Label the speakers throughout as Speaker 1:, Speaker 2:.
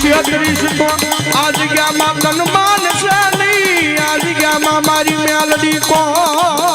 Speaker 1: છત્રીસ તો આ જગ્યામાં તન માન છે નહીં આ જગ્યામાં મારી મેલડી કોણ?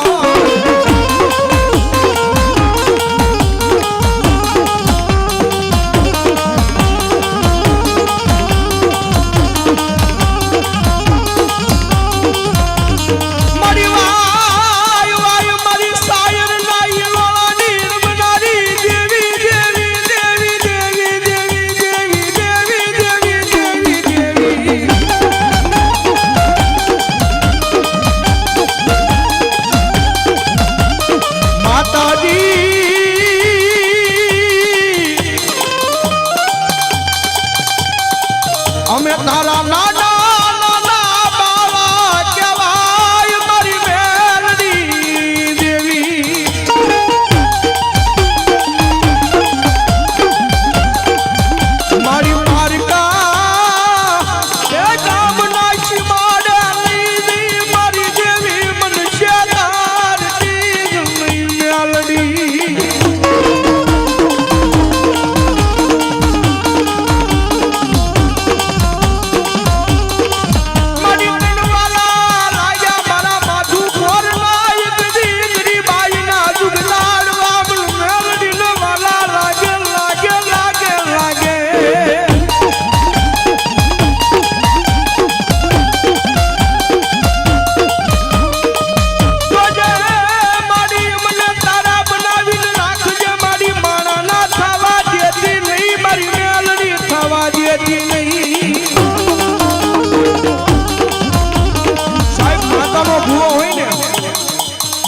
Speaker 1: ধারা না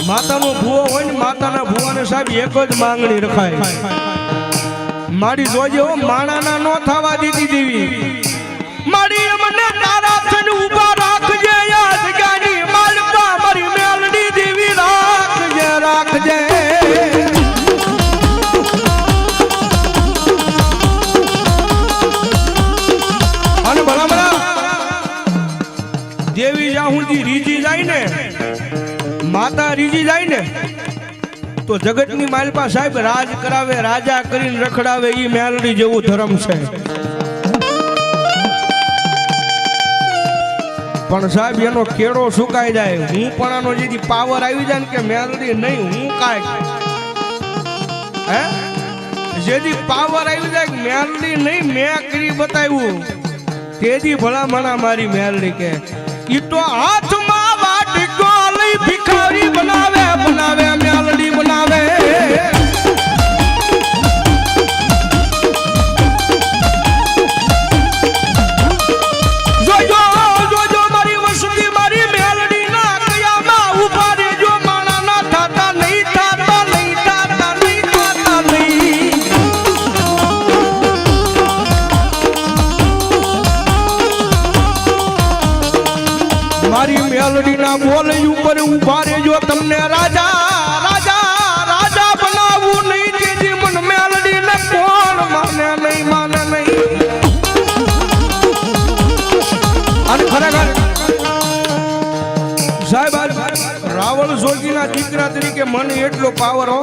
Speaker 1: માતાનો ભૂવો હોય ને માતાના ભૂવાને સાહેબ એક જ માંગણી રખાય. મારી જોજે હો, માણાના નો થવા દીધી દેવી. મારી મને તારા થઈને ઊભા રાખજે યાદ માલકા મારી મેલડી દેવી રાખજે રાખજે. અને ભલા ભલા, દેવી સુધી રીજી જાય ને માતા રીજી જાય ને તો જગતની માલપા સાહેબ રાજ કરાવે, રાજા કરીને રખડાવે, ઈ મેલડી જેવું ધર્મ છે. પણ સાહેબ, એનો કેળો સુકાઈ જાય. હું પણ આનો જેથી પાવર આવી જાય ને કે મેલડી નહીં, હું કાંઈ. હે? જેથી પાવર આવી જાય મેલડી નહીં, મેં કરી બતાવ્યું. તેથી ભલા મણા મારી મેલડી કે, ઈ તો હાથમાં મારી ના બોલ ઉપર ઊભા રેજો તમને રાજા રાજા રાજા સાહેબ રાવણ જોગીના દીકરા તરીકે મને એટલો પાવર હો.